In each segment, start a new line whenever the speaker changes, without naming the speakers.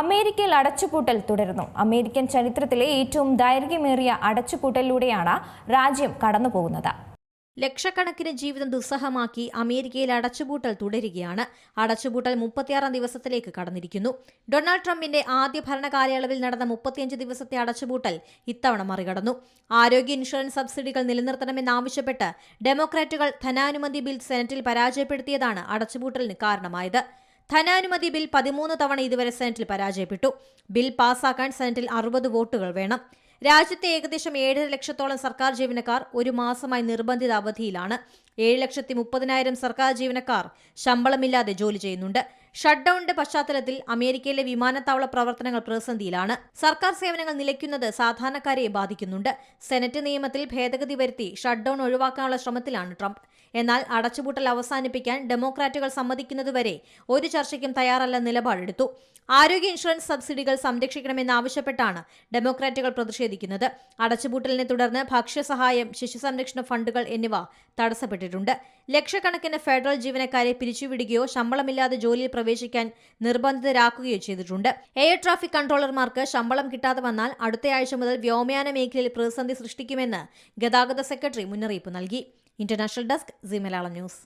അമേരിക്കയിൽ അടച്ചുപൂട്ടൽ തുടരുന്നു. അമേരിക്കൻ ചരിത്രത്തിലെ ഏറ്റവും ദൈർഘ്യമേറിയ അടച്ചുപൂട്ടലിലൂടെയാണ് രാജ്യം കടന്നുപോകുന്നത്.
ലക്ഷക്കണക്കിന് ജീവിതം ദുസ്സഹമാക്കി അമേരിക്കയിൽ അടച്ചുപൂട്ടൽ തുടരുകയാണ്. അടച്ചുപൂട്ടൽ മുപ്പത്തിയാറാം ദിവസത്തിലേക്ക് കടന്നിരിക്കുന്നു. ഡൊണാൾഡ് ട്രംപിന്റെ ആദ്യ ഭരണകാലയളവിൽ നടന്ന മുപ്പത്തിയഞ്ച് ദിവസത്തെ അടച്ചുപൂട്ടൽ ഇത്തവണ മറികടന്നു. ആരോഗ്യ ഇൻഷുറൻസ് സബ്സിഡികൾ നിലനിർത്തണമെന്നാവശ്യപ്പെട്ട് ഡെമോക്രാറ്റുകൾ ധനാനുമതി ബിൽ സെനറ്റിൽ പരാജയപ്പെടുത്തിയതാണ് അടച്ചുപൂട്ടലിന് കാരണമായത്. ധനാനുമതി ബിൽ പതിമൂന്ന് തവണ ഇതുവരെ സെനറ്റിൽ പരാജയപ്പെട്ടു. ബിൽ പാസാക്കാൻ സെനറ്റിൽ അറുപത് വോട്ടുകൾ വേണം. രാജ്യത്തെ ഏകദേശം ഏഴര ലക്ഷത്തോളം സർക്കാർ ജീവനക്കാർ ഒരു മാസമായി നിർബന്ധിത അവധിയിലാണ്. ഏഴ് ലക്ഷത്തി മുപ്പതിനായിരം സർക്കാർ ജീവനക്കാർ ശമ്പളമില്ലാതെ ജോലി ചെയ്യുന്നുണ്ട്. ഷട്ട്ഡൌണിന്റെ പശ്ചാത്തലത്തിൽ അമേരിക്കയിലെ വിമാനത്താവള പ്രവർത്തനങ്ങൾ പ്രതിസന്ധിയിലാണ്. സർക്കാർ സേവനങ്ങൾ നിലയ്ക്കുന്നത് സാധാരണക്കാരെ ബാധിക്കുന്നുണ്ട്. സെനറ്റ് നിയമത്തിൽ ഭേദഗതി വരുത്തി ഷട്ട്ഡൌൺ ഒഴിവാക്കാനുള്ള ശ്രമത്തിലാണ് ട്രംപ്. എന്നാൽ അടച്ചുപൂട്ടൽ അവസാനിപ്പിക്കാൻ ഡെമോക്രാറ്റുകൾ സമ്മതിക്കുന്നതുവരെ ഒരു ചർച്ചയ്ക്കും തയ്യാറല്ല നിലപാടെടുത്തു. ആരോഗ്യ ഇൻഷുറൻസ് സബ്സിഡികൾ സംരക്ഷിക്കണമെന്നാവശ്യപ്പെട്ടാണ് ഡെമോക്രാറ്റുകൾ പ്രതിഷേധിക്കുന്നത്. അടച്ചുപൂട്ടലിനെ തുടർന്ന് ഭക്ഷ്യസഹായം ശിശു സംരക്ഷണ ഫണ്ടുകൾ എന്നിവ തടസ്സപ്പെട്ടിട്ടുണ്ട്. ലക്ഷക്കണക്കിന് ഫെഡറൽ ജീവനക്കാരെ പിരിച്ചുവിടുകയോ ശമ്പളമില്ലാതെ ജോലിയിൽ പ്രവേശിക്കാൻ നിർബന്ധിതരാക്കുകയോ ചെയ്തിട്ടുണ്ട്. എയർ ട്രാഫിക് കൺട്രോളർമാർക്ക് ശമ്പളം കിട്ടാതെ വന്നാൽ അടുത്തയാഴ്ച മുതൽ വ്യോമയാന മേഖലയിൽ പ്രതിസന്ധി സൃഷ്ടിക്കുമെന്ന് ഗതാഗത സെക്രട്ടറി മുന്നറിയിപ്പ് നൽകി. International desk Zee Malayalam news.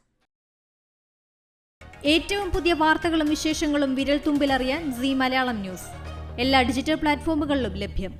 ഏറ്റവും പുതിയ വാർത്തകളും വിശേഷങ്ങളും വിരൽ തുമ്പിലറിയാൻ സി മലയാളം ന്യൂസ്. എല്ലാ ഡിജിറ്റൽ പ്ലാറ്റ്ഫോമുകളിലും ലഭ്യം.